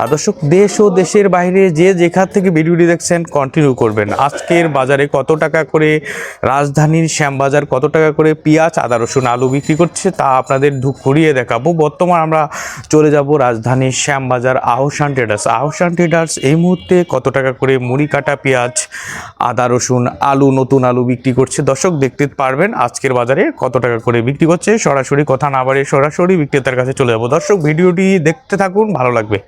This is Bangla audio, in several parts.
আর দর্শক, দেশ ও দেশের বাইরে যে যেখান থেকে ভিডিওটি দেখছেন কন্টিনিউ করবেন। আজকের বাজারে কত টাকা করে রাজধানীর শ্যামবাজার, কত টাকা করে পেঁয়াজ, আদা, রসুন, আলু বিক্রি করছে তা আপনাদের ঘুরিয়ে দেখাবো। বর্তমান আমরা চলে যাব রাজধানীর শ্যামবাজার আহসান ট্রেডার্স আহসান ট্রেডার্স এই মুহূর্তে কত টাকা করে মুড়ি কাটা পেঁয়াজ, আদা, রসুন, আলু, নতুন আলু বিক্রি করছে? দর্শক, দেখতে পারবেন আজকের বাজারে কত টাকা করে বিক্রি করছে। সরাসরি কথা না বাড়িয়ে সরাসরি বিক্রেতার কাছে চলে যাব। দর্শক, ভিডিওটি দেখতে থাকুন, ভালো লাগবে।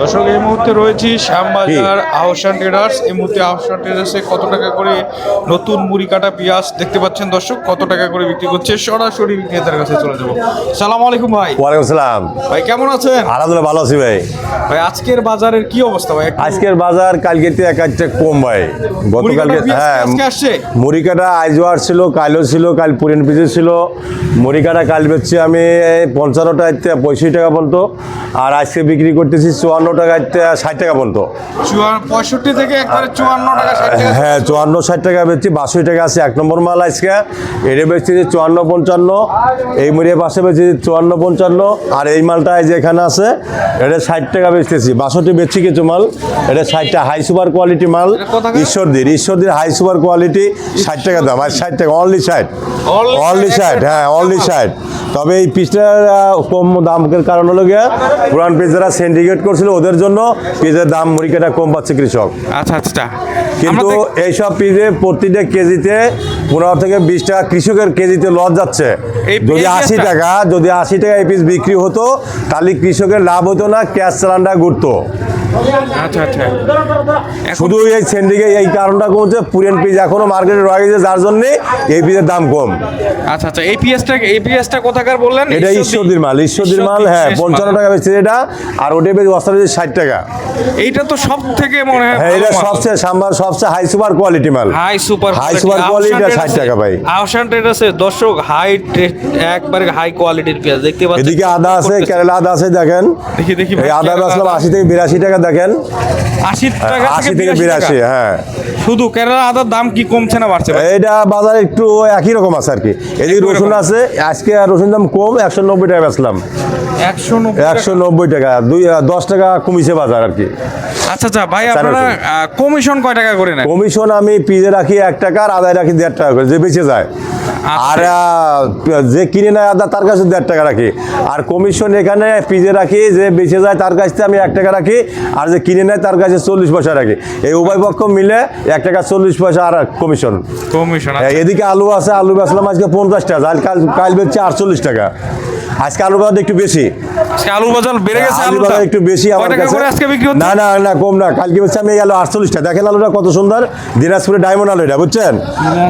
দর্শক এই মুহূর্তে রয়েছি শ্যামবাজার আহসান ট্রেডার্স। এই মুহূর্তে আহসান ট্রেডার্সে কত টাকা করে নতুন মুড়ি কাটা পেঁয়াজ দেখতে পাচ্ছেন দর্শক? কত টাকা করে বিক্রি করছে? সরাসরি বিক্রেতার কাছে চলে যাব। সালাম আলাইকুম ভাই। ওয়ালাইকুম সালাম। ভাই কেমন আছেন? আলহামদুলিল্লাহ ভালো আছি ভাই। ভাই আজকের বাজারের কি অবস্থা ভাই? আজকের বাজার কালকে থেকে এক একটা কম ভাই। গতকালকে হ্যাঁ মুড়ি কাটা আইজও ছিল কালও ছিল কাল পুরিন পিজে ছিল। মুড়ি কাটা কাল বেচছি আমি পঞ্চান্ন টাকা পঁয়ষট্টি টাকা পর্যন্ত। আর আজকে বিক্রি করতেছি চুয়ান্ন টাকা ষাট টাকা পর্যন্ত পঁয়ষট্টি থেকে চুয়ান্ন টাকা হ্যাঁ চুয়ান্ন ষাট টাকা বেচছি বাষট্টি টাকা আছে এক নম্বর মাল আজকে। এটা বেচছি যে চুয়ান্ন পঞ্চান্ন এই মুড়ির পাশে বেচছি চুয়ান্ন পঞ্চান্ন আর এই মালটা যে এখানে আছে এটা ষাট টাকা বেচতেছি। বাষট্টি বেচছি কিছু মাল এটা ষাটটা হাই সুপার কোয়ালিটি মাল? ঈশ্বরদীর। ঈশ্বরদীর হাই সুপার কোয়ালিটি ষাট টাকা দাম আর ষাট টাকা অনলি ষাট। অনলি ষাট? হ্যাঁ অনলি। ষাট। তবে এই পিসটার কম দামের কারণ হলো গিয়ে পুরান পিস যারা সিন্ডিকেট করছিল ওদের জন্য পিসের দাম মুড়িকাটা কম পাচ্ছে কৃষক। আচ্ছা আচ্ছা কিন্তু এইসব পিসে প্রতিটা কেজিতে পনেরো থেকে বিশ টাকা কৃষকের কেজিতে লস যাচ্ছে। যদি আশি টাকা যদি আশি টাকা এই পিস বিক্রি হতো তাহলে কৃষকের লাভ হতো না ক্যাশ চালানটা ঘুরতো। আচ্ছা আচ্ছা। শুধু এই সেন্ডিকে এই কারণটা কমছে পিস এখনও মার্কেটে রয়ে গেছে যার জন্য এই পিসের দাম কম। আচ্ছা আচ্ছা। এই পিএসটা এই পিএসটা কোথাকার বললেন? এটা ঈশ্বরদীর মাল ঈশ্বরদীর মাল হ্যাঁ পঞ্চান্ন টাকা বেচছে এটা আর ওটা বেশ অস্ত্র ষাট টাকা। এইটা তো সব থেকে মনে হয় হ্যাঁ এটা সবচেয়ে সাম্বার সবচেয়ে হাই সুপার কোয়ালিটি মাল। High super high super quality ষাট টাকা ভাই। ট্রেডার্সে দর্শক হাই একবারে হাই কোয়ালিটির পেঁয়াজ দেখতে পাচ্ছেন? এদিকে আদা আছে কেরালা আদা আছে দেখেন। দেখি দেখি এই আদা বেচলাম আশি থেকে বিরাশি টাকা দেখেন আশি টাকা আশি থেকে বিরাশি হ্যাঁ। শুধু কেরালা আদার দাম কি কমছে না বাড়ছে এটা বাজারে একটু একই রকম আছে আর কি। এদিকে রসুন আছে আজকে রসুন দাম কম একশো নব্বই টাকা বেচলাম। একশো নব্বই টাকা। টাকা দুই দশ টাকা কমিছে বাজার আর কি। আচ্ছা আচ্ছা ভাই আপনারা কমিশন কয় টাকা করে নেন? কমিশন আমি পিজে রাখি এক টাকা আর আদায় রাখি দেড় টাকা করে যে বেঁচে যায়। আর যে কিনে নেয় আদা তার কাছে দেড় টাকা রাখি। আর কমিশন এখানে পিজে রাখি যে বেঁচে যায় তার কাছ আমি এক টাকা রাখি আর যে কিনে নেয় তার কাছে চল্লিশ পয়সা রাখি। এই উভয় পক্ষ মিলে এক টাকা চল্লিশ পয়সা আর কমিশন। কমিশন হ্যাঁ, এদিকে আলু আছে আলু বেচলাম আজকে পঞ্চাশ টাকা কাল কাল বেচছে আটচল্লিশ টাকা। আজকে আলুর বাজার একটু বেশি। আলুর বাজার বেড়ে গেছে আলু আলুর বাজার একটু বেশি আমার কাছে। না না না কম না। কালকে হচ্ছে আমি গেল আটচল্লিশটা। দেখেন আলুটা কত সুন্দর। দিনাজপুরে ডায়মন্ড আলু এটা বুঝছেন?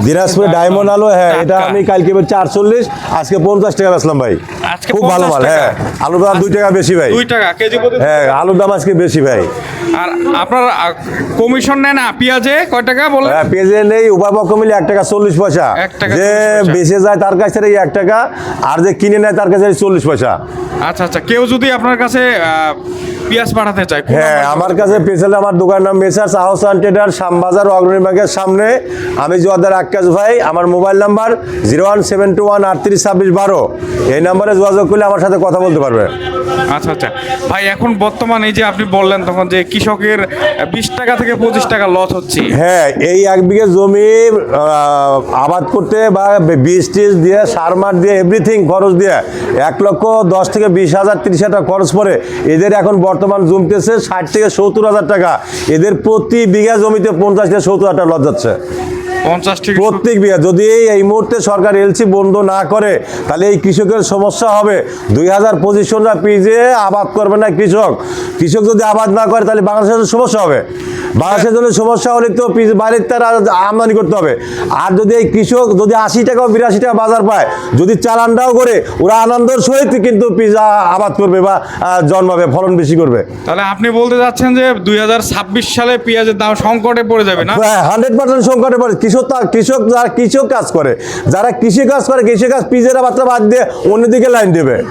দিনাজপুরে ডায়মন্ড আলু হ্যাঁ এটা। আমি কালকে হচ্ছে আটচল্লিশ। আজকে পঞ্চাশ টাকা বেচলাম ভাই। আজকে খুব ভালো মাল হ্যাঁ। আলুর দাম দুই টাকা বেশি ভাই। দুই টাকা কেজি প্রতি হ্যাঁ আলুর দাম আজকে বেশি ভাই। আর আপনার কমিশন নেন না পেঁয়াজে কয় টাকা বলেন? হ্যাঁ পেঁয়াজে নেই উভয় পক্ষ মিলে এক টাকা চল্লিশ পয়সা। যে বেঁচে যায় তার কাছ থেকে এক টাকা আর যে কিনে নেয় তার কাছে চল্লিশ পয়সা। আচ্ছা আচ্ছা কেউ যদি আপনার কাছে পেঁয়াজ পাঠাতে চায় হ্যাঁ আমার কাছে পেছালে আমার দোকান নাম মেসার্স আহসান ট্রেডার শ্যামবাজার অগ্রণী ব্যাংকের সামনে। আমি জোয়াদার আক্কাস ভাই আমার mobile number zero one seven two one আটত্রিশ ছাব্বিশ বারো। এই নাম্বারে যোগাযোগ করলে আমার সাথে কথা বলতে পারবে। আচ্ছা আচ্ছা। ভাই এখন বর্তমান এই যে আপনি বললেন তখন যে কৃষকের বিশ টাকা থেকে পঁচিশ টাকা লস হচ্ছে। হ্যাঁ এই এক বিঘে জমি আবাদ করতে বা বীজ টিজ দিয়ে সার মার দিয়ে এভরিথিং খরচ দিয়ে এক লক্ষ দশ থেকে বিশ হাজার তিরিশ হাজার খরচ পড়ে। এদের এখন বর্তমান জমতেছে ষাট থেকে সত্তর হাজার টাকা। এদের প্রতি বিঘা জমিতে পঞ্চাশ থেকে সত্তর হাজার টাকা লজ যাচ্ছে। প্রত্যেক বিঘা। যদি এই মুহূর্তে সরকার এলসি বন্ধ না করে তাহলে এই কৃষকের সমস্যা হবে। দুই হাজার পঁচিশ সনরা পিজে আবাদ করবে না কৃষক। কৃষক যদি আবাদ না করে তাহলে বাংলাদেশের সমস্যা হবে। বাংলাদেশের জন্য সমস্যা হলে তো বাইরের তারা আমদানি করতে হবে। আর যদি এই কৃষক যদি আশি টাকা বিরাশি টাকা বাজার পায় যদি চালানটাও করে ওরা আনন্দের সহিত কিন্তু পিজা আবাদ করবে বা জন্মাবে ফলন বেশি করবে। তাহলে আপনি বলতে চাচ্ছেন যে দুই হাজার ছাব্বিশ সালে পেঁয়াজের দাম সংকটে পড়ে যাবে না? হ্যাঁ হান্ড্রেড পার্সেন্ট সংকটে পড়ে। কৃষক তা- কৃষক যারা কৃষক কাজ করে, যারা কৃষি কাজ করে, কৃষি কাজ পিজেরা বাচ্চা বাদ দিয়ে অন্যদিকে লাইন দেবে।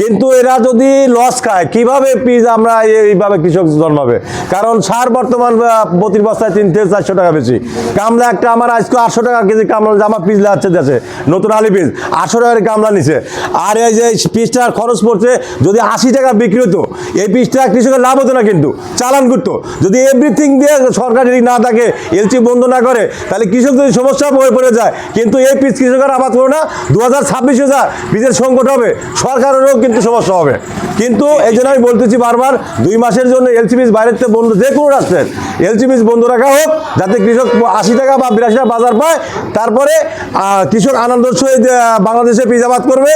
কিন্তু এরা যদি লস খায়, কীভাবে পিজ আমরা এইভাবে কৃষক জন্মাবে? কারণ সার বর্তমান প্রতি বস্তায় তিন থেকে চারশো টাকা বেশি। কামলা একটা আমার আজকে আটশো টাকা কেজি কামলা জামা পিস লাগছে দেশে। নতুন আলি পিস আটশো টাকার কামলা নিছে। আর এই যে পিসটার খরচ পড়ছে, যদি আশি টাকা বিক্রি হতো এই পিসটা কৃষকের লাভ হতো না কিন্তু, চালান করতো। যদি এভরিথিং দিয়ে সরকার যদি না থাকে এলসি বন্ধ না করে, তাহলে কৃষক যদি সমস্যা হয়ে পড়ে যায়, কিন্তু এই পিস কৃষকের আবাদ করো না দু হাজার ছাব্বিশ হাজার পিসের সংকট হবে, সরকারেরও কিন্তু সমস্যা হবে। কিন্তু এই জন্য আমি বলতেছি বারবার, দুই মাসের জন্য এলসি পিস বাইরের থেকে বন্ধ, যে কোনো রাষ্ট্রের এলসি পিস বন্ধ রাখা হোক, যাতে কৃষক আশি টাকা বা বিরাশি টাকা বাজার পায়। তারপরে কৃষক আনন্দ সহিত বাংলাদেশে পিস আবাদ করবে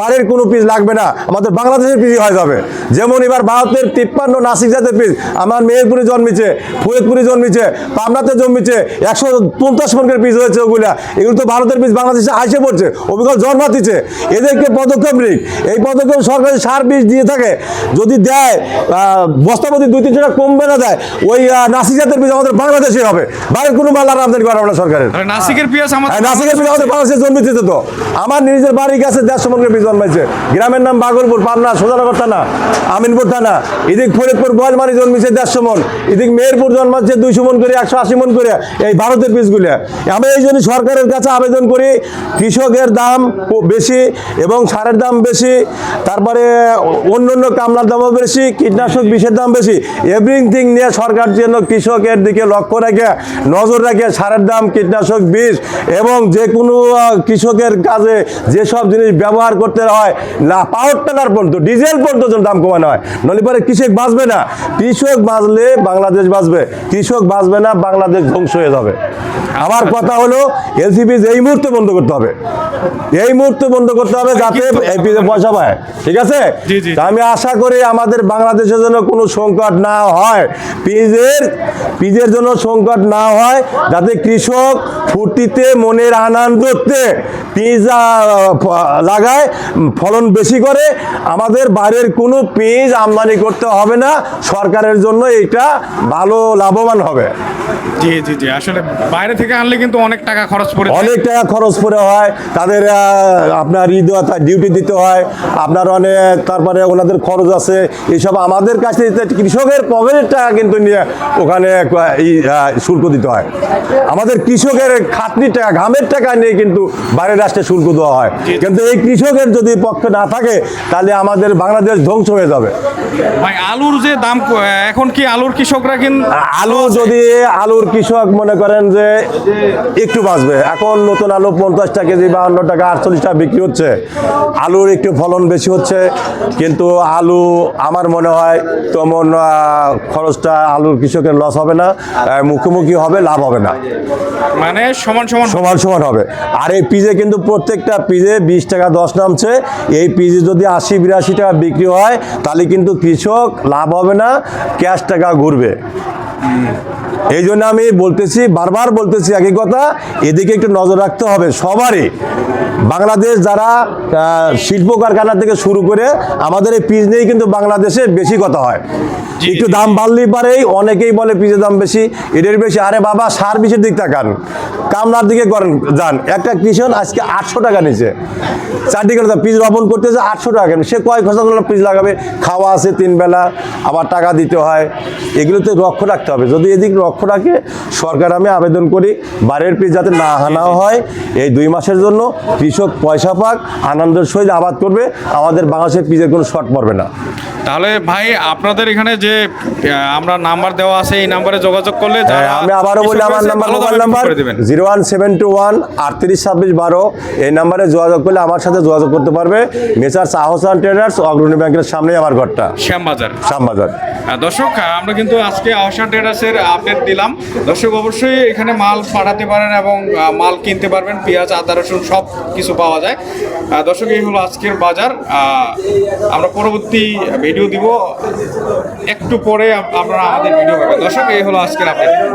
বাড়ির কোনো পিস লাগবে না। আমাদের বাংলাদেশের পিস হয়ে যাবে। যেমন এবার ভারতের তিপ্পান্ন নাসিক জাতের পিস আমার মেহেরপুরে জন্মেছে, ফরিদপুরে জন্মেছে, পাবনাতে জন্মেছে, একশো পঞ্চাশ মনের পিস হয়েছে ওগুলা। এগুলো তো ভারতের পিস বাংলাদেশে আসে পড়ছে অবিকল জন্মাতিছে। এদেরকে পদক্ষেপ নিক। এই পদক্ষেপ সরকারি সার বীজ দিয়ে থাকে যদি দেয় বস্তাপতি দুই তিনশো টাকা কমবে না দেয় ওই নাসিক জাতের বীজ আমাদের বাংলাদেশে হবে। বাইরের কোনো মাল আর আমদানি করা না সরকারের। নাসিকের পেঁয়াজ আমার হ্যাঁ, নাসিকের বীজ আমাদের বাংলাদেশে জন্মেছে তো। আমার নিজের বাড়ি গেছে দেড়শো মনের বীজ জন্মাইছে। গ্রামের নাম বাগলপুর পাবনা সোজানগর থানা আমিনপুর থানা। এদিক ফরিদপুর বয়লমারি জন্মেছে দেড়শো মন। এদিক মেহেরপুর জন্মাচ্ছে দুইশো মন করে একশো আশি মন করে এই ভারতের বীজগুলো। আমি এই জন্য সরকারের কাছে আবেদন করি কৃষকের দাম বেশি এবং সারের দাম বেশি তারপরে অন্য অন্য কামলার দামও বেশি কীটনাশক বিষের দাম বেশি। এভরিথিং নিয়ে সরকার যেন কৃষকের দিকে লক্ষ্য রেখে নজর রেখে সারের দাম কীটনাশক বিষ এবং যে কোনো কৃষকের কাজে যেসব জিনিস ব্যবহার করতে হয় না পাওয়ার টেলার পর্যন্ত ডিজেল পর্যন্ত যেন দাম কমানো হয়। নইলে পরে কৃষক বাঁচবে না। কৃষক বাঁচলে বাংলাদেশ বাঁচবে। কৃষক বাঁচবে না বাংলাদেশ ধ্বংস হয়ে যাবে। আমার কথা হলো এলসিপি এই মুহূর্তে বন্ধ করতে হবে। এই মুহূর্তে বন্ধ করতে হবে যাতে পয়সা পায়। ঠিক আছে? আমি আশা করি আমাদের বাংলাদেশের জন্য কোনো সংকট না হয়। পিজের পিজের জন্য সংকট না হয় যাতে কৃষক ফুর্তিতে মনের আনন্দতে পিজ লাগায় ফলন বেশি করে। আমাদের বাইরের কোনো পিজ আমদানি করতে হবে না। সরকারের জন্য এটা ভালো লাভবান হবে। জি জি জি। আসলে বাইরে থেকে আনলে কিন্তু অনেক টাকা খরচ পড়ে অনেক টাকা খরচ করে হয়। তাদের আপনার ই ডিউটি দিতে হয়। আপনার অনেক তারপরে ওনাদের খরচ আছে এইসব আমাদের কাছে কৃষকের পকেটের টাকা কিন্তু নিয়ে ওখানে আহ, ই, আহ, শুল্ক দিতে হয়। আমাদের কৃষকের খাটনির টাকা ঘামের টাকা নিয়ে কিন্তু বাইরের রাষ্ট্রে শুল্ক দেওয়া হয়। কিন্তু এই কৃষকের যদি পক্ষে না থাকে তাহলে আমাদের বাংলাদেশ ধ্বংস হয়ে যাবে। ভাই আলুর যে দাম এখন কি আলুর কৃষকরা কিন্তু আলু যদি আলুর কৃষক মনে করেন যে একটু বাঁচবে এখন নতুন আলু পঞ্চাশ টাকা কেজি বাহান্ন টাকা আটচল্লিশ টাকা বিক্রি হচ্ছে। আলুর একটু ফলন বেশি হচ্ছে কিন্তু আলু আমার মনে হয় তেমন খরচটা আলুর কৃষকের লস হবে না মুখোমুখি হবে লাভ হবে না। মানে সমান সমান সমান সমান হবে। আর এই পিজে কিন্তু প্রত্যেকটা পিজে বিশ টাকা দশ নামছে। এই পিজে যদি আশি বিরাশি টাকা বিক্রি হয় তাহলে কিন্তু কৃষক লাভ হবে না ক্যাশ টাকা ঘুরবে। এই জন্য আমি বলতেছি বারবার বলতেছি একই কথা এদিকে একটু নজর রাখতে হবে সবারই। বাংলাদেশ যারা শিল্প কারখানা থেকে শুরু করে আমাদের এই পিস নিয়েই কিন্তু বাংলাদেশে বেশি কথা হয়। একটু দাম বাড়লেই পারেই অনেকেই বলে পিসের দাম বেশি এটার বেশি। আরে বাবা সার বিষের দিক তাকান কামলার দিকে করেন যান। একটা কৃষক আজকে আটশো টাকা নিচে চারটি করে পিস রোপণ করতেছে আটশো টাকা কেন? সে কয় খরচা পিস লাগাবে খাওয়া আছে তিন বেলা আবার টাকা দিতে হয়। এগুলোতে লক্ষ্য রাখতে হবে। যদি এদিক লক্ষ্য রাখে সরকার আমি আবেদন করি বাড়ির পিস যাতে না হানা হয়। এই দুই মাসের জন্য কৃষক পয়সা পাক আনন্দের সহিত আবাদ করবে। আমাদের বাংলাদেশের পিসের কোনো শর্ট পড়বে না। তাহলে ভাই আপনাদের এখানে যে আমরা নাম্বার দেওয়া আছে এই নাম্বারে যোগাযোগ করলে হ্যাঁ, আমি আবারও বলি আমার number mobile number zero one seven two one আটত্রিশ ছাব্বিশ বারো। এই নাম্বারে যোগাযোগ করলে আমার সাথে যোগাযোগ করতে পারবে। মেসার্স আহসান ট্রেডার্স অগ্রণী ব্যাংকের সামনেই আমার ঘরটা। শ্যামবাজার। শ্যামবাজার। দর্শক আমরা কিন্তু আজকে আহসান ট্রেডার্সের আপডেট দিলাম। দর্শক, অবশ্যই এখানে মাল পাঠাতে পারেন এবং মাল কিনতে পারবেন। পেঁয়াজ, আদা, রসুন সব কিছু পাওয়া যায়। দর্শক, এই হলো আজকের বাজার। আমরা পরবর্তী ভিডিও দিব। একটু পরে আপ- আপনারা আমাদের ভিডিও পাবেন। দর্শক, এই হলো আজকের আপডেট